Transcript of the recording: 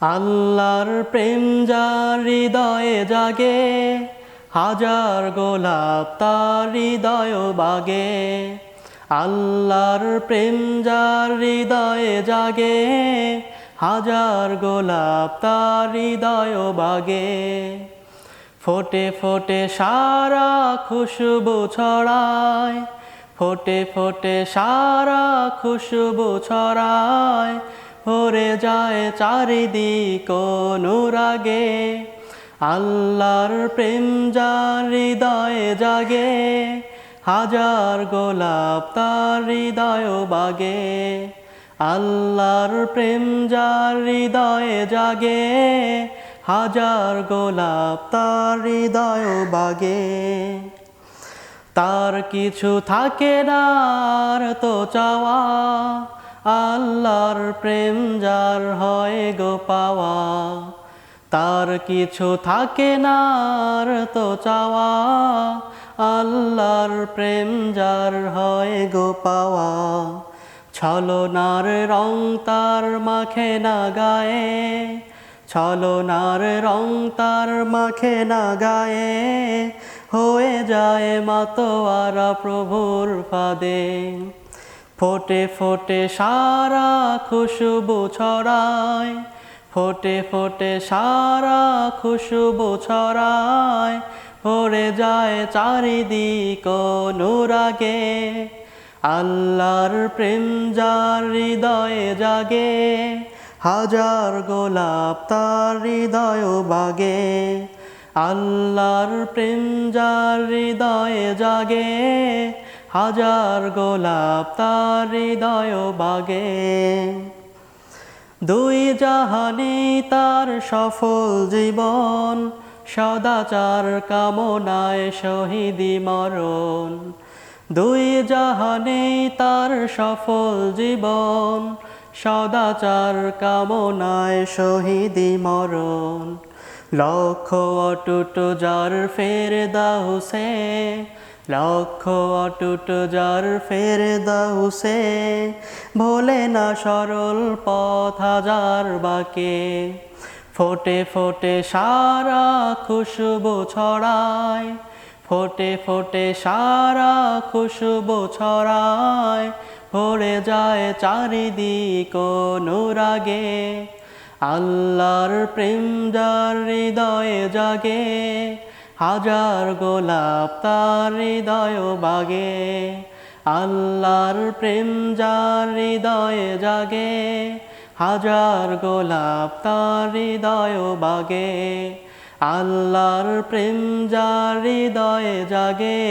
আল্লাহর প্রেম যার হৃদয়ে জাগে, হাজার গোলাপ তার হৃদয় বাগে। আল্লাহর প্রেম যার হৃদয়ে জাগে, হাজার গোলাপ তার হৃদয় বাগে। ফোটে ফোটে সারা খুশবু ছড়ায়, ফোটে ফোটে সারা খুশবু ছড়ায় ভরে যায় চারিদিক অনুরাগে। আল্লাহর প্রেম যার হৃদয়ে জাগে, হাজার গোলাপ তার হৃদয় বাগে। আল্লাহর প্রেম যার হৃদয়ে জাগে, হাজার গোলাপ তার হৃদয় বাগে। তার কিছু থাকে না তো চাওয়া আল্লাহর প্রেম যার হয় গো পাওয়া, তার কিছু থাকে না আর তো চাওয়া। আল্লাহর প্রেম যার হয় গো পাওয়া, ছলনার রং তার মাখে না গায়ে। ছলনার রং তার মাখে না গায়ে, হয়ে যায় মাতোয়ারা প্রভুর ফাদে। ফোটে ফোটে সারা খুশবু ছড়ায়। ফোটে ফোটে সারা খুশবু ছড়ায়। ভরে যায় চারিদিক অনুরাগে। আল্লাহর প্রেম যার হৃদয়ে জাগে, হাজার গোলাপ তার হৃদয় বাগে। আল্লাহর প্রেম যার হৃদয়ে জাগে হাজার গোলাপ তার হৃদয় বাগে। দুই জাহানে তার সফল জীবন, সদাচার কামনায় শহীদি মরণ। দুই জাহানে তার সফল জীবন, সদাচার কামনায় শহীদি মরণ। লক্ষ অটুট যার ফের দাহুসে লক্ষ অটুট যার ফের দাহুসে ভোলে না সরল পথ হাজার বাকে। ফোটে ফোটে সারা খুশবু ছড়ায়, ফোটে ফোটে সারা খুশবু ছড়ায় ভরে যায় চারিদিক অনুরাগে। আল্লাহর প্রেম যার হৃদয়ে জাগে হাজার গোলাপ তার হৃদয় বাগে, আল্লাহর প্রেম যার হৃদয়ে জাগে, হাজার গোলাপ তার হৃদয় বাগে, আল্লাহর প্রেম যার হৃদয়ে জাগে।